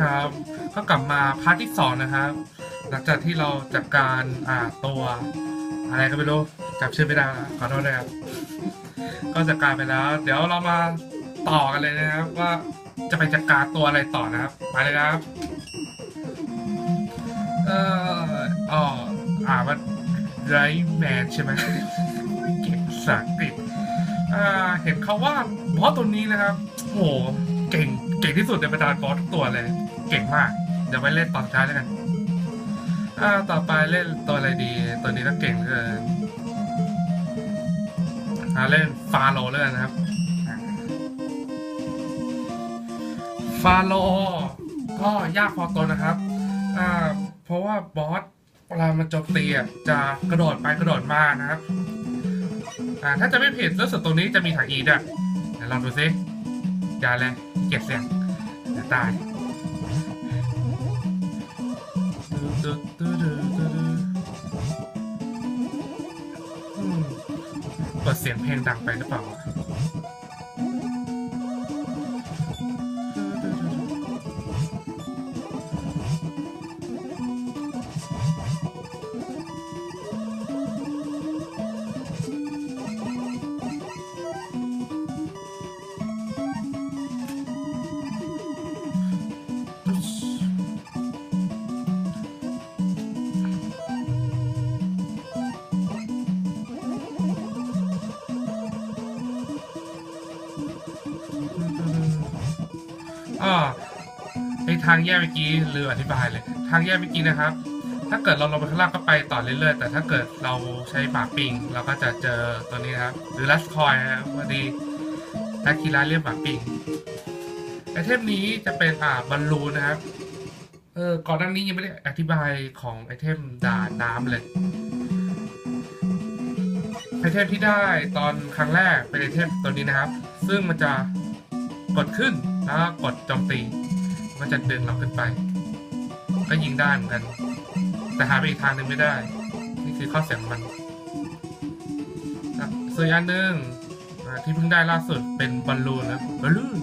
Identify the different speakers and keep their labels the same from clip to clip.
Speaker 1: ครับ ก็กลับมาพาร์ทที่สองนะครับ หลังจากที่เราจัดการอ่าตัว อะไรก็ไม่รู้จำชื่อไม่ได้แล้วขอโทษด้ครับ ก็จัดการไปแล้ว เดี๋ยวเรามาต่อกันเลยนะครับ ว่าจะไปจัดการตัวอะไรต่อนะครับไปเลยครับ เอ่ออ๋ออ่านว่าไรแมนใช่ไหมเก่งภาษาอังกฤษอ่าเห็นเขาว่าบอสตัวนี้นะครับโหเก่งเก่งที่สุดในบรรดาบอสทุกตัวเลย เก่งมาก เดี๋ยวไปเล่นตอนท้ายแล้วกันอ่าต่อไปเล่นตัวอะไรดี ตัวนี้ก็เก่งเลยอาเล่นฟาโลเลยนะครับ ฟาโลก็ยากพอตัวนะครับ อ่า เพราะว่าบอสเวลามันโจมตีอะจะกระโดดไปกระโดดมานะครับ อ่า ถ้าจะไม่ผิดรู้สึกตรงนี้จะมีถังอีด้วยเดี๋ยวลองดูซิอย่าเลยเก็บเสียงเดี๋ยวตาย เปิดเสียงเพลงดังไปหรือเปล่า อ่าไอทางแยกเมื่อกี้ลืมอธิบายเลย ทางแยกเมื่อกี้นะครับ ถ้าเกิดเราลงไปข้างล่างก็ไปต่อเรื่อยๆ แต่ถ้าเกิดเราใช้หมาปิงเราก็จะเจอตัวนี้ครับ หรือลัสคอยครับพอดีทักคีราเรียกหมาปิงไอเทมนี้จะเป็นอ่าบอลลูนนะครับ เออก่อนหน้านี้ยังไม่ได้อธิบายของไอเทมดาน้ำเลย ไอเทมที่ได้ตอนครั้งแรกเป็นไอเทมตัวนี้นะครับ ซึ่งมันจะกดขึ้นแล้วกดโจมตี มันจะดึงเราขึ้นไป ก็ยิงได้เหมือนกัน แต่หาไปอีกทางหนึ่งไม่ได้ นี่คือข้อเสียของมันส่วนอีกอันหนึ่งที่เพิ่งได้ล่าสุดเป็นบอลลูนนะบอลลูน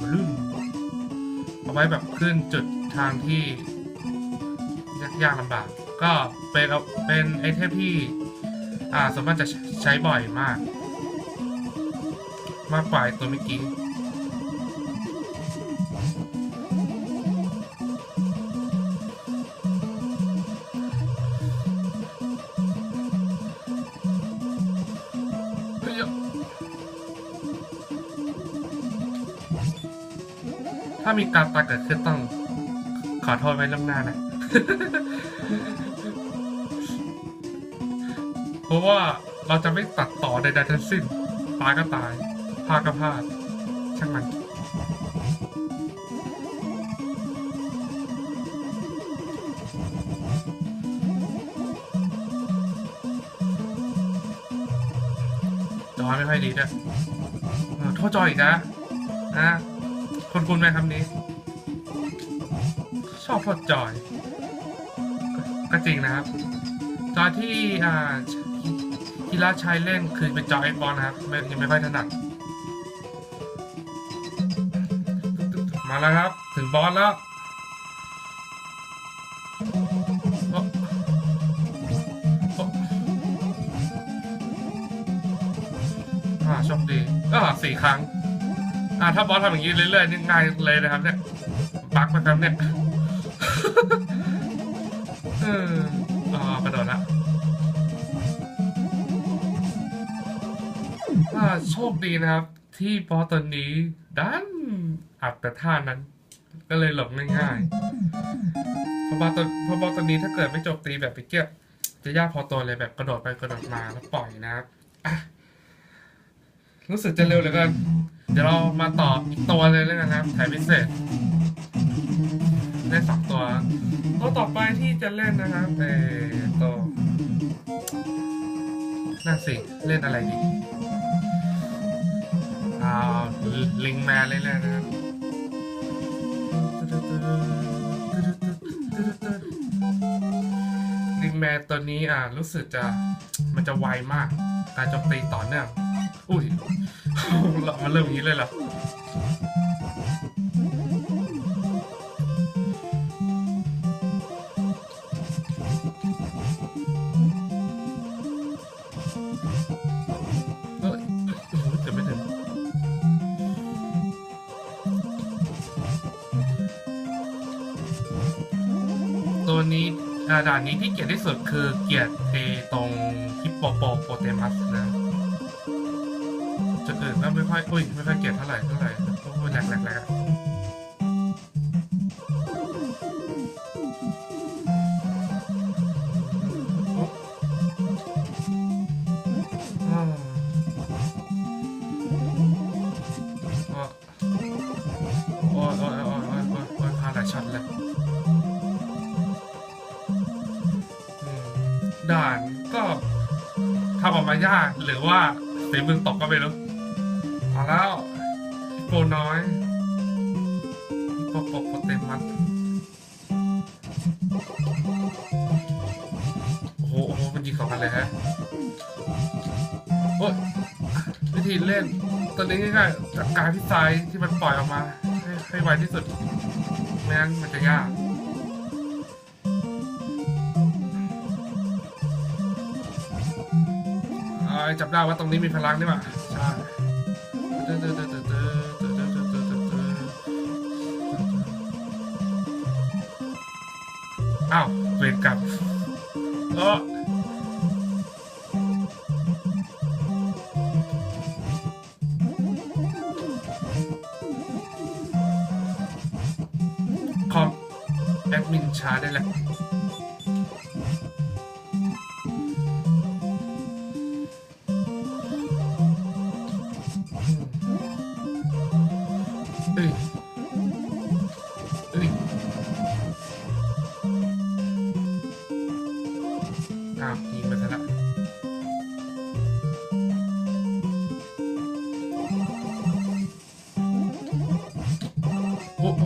Speaker 1: บอลลูนเอาไว้แบบขึ้นจุดทางที่ยากๆลำบาก ก็เป็นเอาเป็นไอเทมที่ อ่าสมมติจะใช้บ่อยมาก มากกว่าไอ้ตัวเมื่อกี้เฮ้ยถ้ามีการตายเกิดขึ้นต้องขอโทษไว้ล่วงหน้านะ เพราะว่าเราจะไม่ตัดต่อใดๆทั้งสิ้นตายก็ตายพาก็พลาด ช่างมัน จอไม่ค่อยดีด้วยเออโทษจออีกนะนะคุณคุณไหมคำนี้ ชอบโทษจอย ก็จริงนะครับ จอที่อ่า ที่ราชัยเล่นคือเป็นจอ Xbox นะครับไม่ยังไม่ค่อยถนัด มาแล้วครับ ถึงบอสแล้วอ่าโชคดีอ่าสี่ครั้ง อ่าถ้าบอสทำอย่างนี้เรื่อยๆนี่ง่ายเลยนะครับเนี่ยบักไหมครับเนี่ยเอออ๋อกระโดดละ โชคดีนะครับ ที่บอตัวนี้ดันอัดแต่ท่านั้น ก็เลยหลบง่ายๆเพราะบอตัวเพราะบอตัวนี้ถ้าเกิดไม่จมตีแบบไปเกี้ยจะยากพอตัวเลยแบบกระโดดไปกระโดดมาแล้วปล่อยนะครับรู้สึกจะเร็วเหลือเกินเดี๋ยวเรามาต่ออีกตัวเลยแล้วกันะครับแถมพิเศษเล่นสองตัวตัวต่อไปที่จะเล่นนะครับเออตัวนั่นสิ เล่นอะไรดี ลิงแมนเล่นๆนะครับลิงแมนตัวนี้อ่ารู้สึกจะมันจะไวมาก การโจมตีต่อเนื่องอุ้ยมันเริ่มอย่างนี้เลยเหรอ ด่านนี้ที่เกลียดที่สุดคือเกลียดเอตรงฮิปโปโปโปเตมัสนะจุดอื่นก็ไม่ค่อยอุ้ยไม่ค่อยเกลียดเท่าไหร่เท่าไหร่โอ้ยแหลกแหลกแหลกอะอ๋ออ๋อ ด่านก็ทำออกมายากหรือว่าฝีมือตกก็ไม่รู้เอาแล้วฮิปโปน้อยปโปโปโปเตมัสโอ้โหมันยิงสองกันเลยฮะโอ้ยวิธีเล่นตอนนี้ง่ายๆจัดการพิซายที่มันปล่อยออกมา ให้ให้ไวที่สุดไม่งั้นมันจะยาก จับได้ว่าตรงนี้มีพลังนี่หว่าใช่อ้าวเวรกรรมเออคอมแอดมินช้าได้แหละ โอ้โห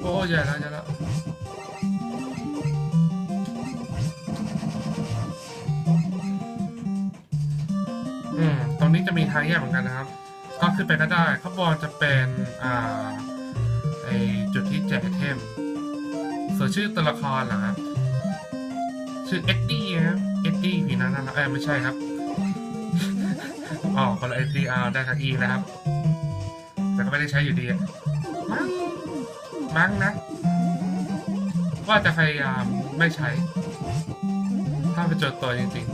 Speaker 1: โอ้ใหญ่แล้วใหญ่แล้วอืมตรงนี้จะมีทางแยกเหมือนกันนะครับ ก็ขึ้นไปก็ได้ข้างบนจะเป็นอ่าไอจุดที่แจกไอเทมส่วนชื่อตัวละครเหรอครับชื่อเอ็ดดี้ครับ เอ็ดดี้ผีนั้นนะเอ้ยไม่ใช่ครับอ๋อคนละเอ็ดดี้เอาได้ทักอีนะครับ แต่ก็ไม่ได้ใช้อยู่ดีมั้งมั้งนะ ว่าจะพยายามไม่ใช้ ถ้าเป็นจุดตัวจริง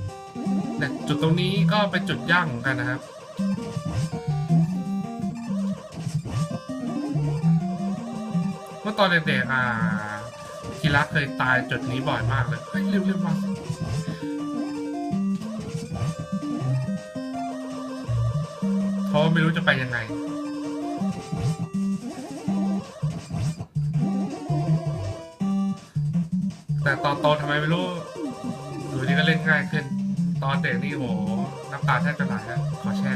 Speaker 1: ๆเนี่ยจุดตรงนี้ก็เป็นจุดย่างกันนะครับเมื่อตอนเด็กๆอ่าคีรักเคยตายจุดนี้บ่อยมากเลยเฮ้ยเร็วๆมา ไม่รู้จะไปยังไง แต่ตอนโตทำไมไม่รู้อยู่ดีก็เล่นง่ายขึ้น ตอนเด็กนี่โหน้ำตาแทบจะไหลอะขอแช่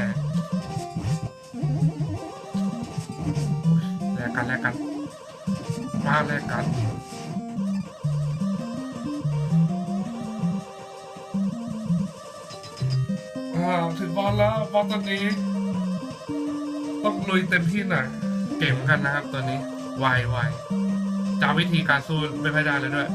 Speaker 1: อุ๊ยแลกกันแลกกันมาแลกกันอ่าถึงบอลแล้วบอลตัวนี้ ต้องลุยเต็มที่หน่อยเก่งเหมือนกันนะครับตัวนี้ไวไวจำวิธีการสู้ไม่ค่อยได้เลยด้วย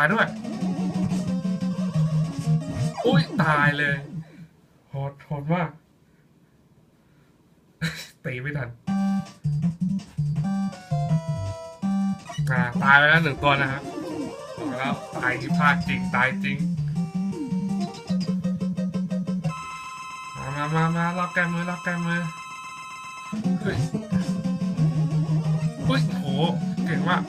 Speaker 1: ายด้วยอุ้ยตายเลยโหดโหดมากตีไม่ทันอ่าตายไปแล้วหนึ่งตัวนะครับบอกแล้วตายที่พลาดจริงตายจริงมามามามาล็อกแกมือล็อกแกมือเฮ้ยเฮ้ยโหเก่งมาก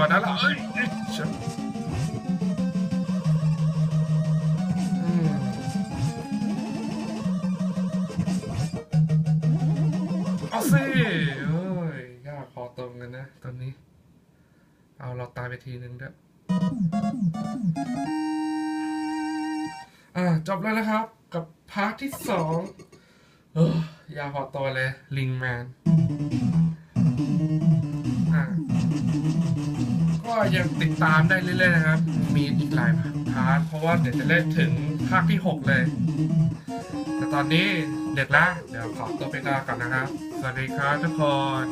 Speaker 1: งหวะนั้นแล้วเอ้ยเอ้ยฉันอืมเอาสิเอ้ยยากพอตรงกันนะ ตอนนี้ เอาเราตายไปทีนึงด้วยอ่าจบแล้วนะครับ กับพาร์ทที่สองเออยาวพอตัวเลย ลิงแมน อ่า ก็ยังติดตามได้เรื่อยๆนะครับ มีอีกหลายพาร์ทเพราะว่าเดี๋ยวจะเล่นถึงภาคที่ 6 เลย แต่ตอนนี้เด็กแล้วเดี๋ยวขอตัวไปลาก่อนนะครับ สวัสดีครับทุกคน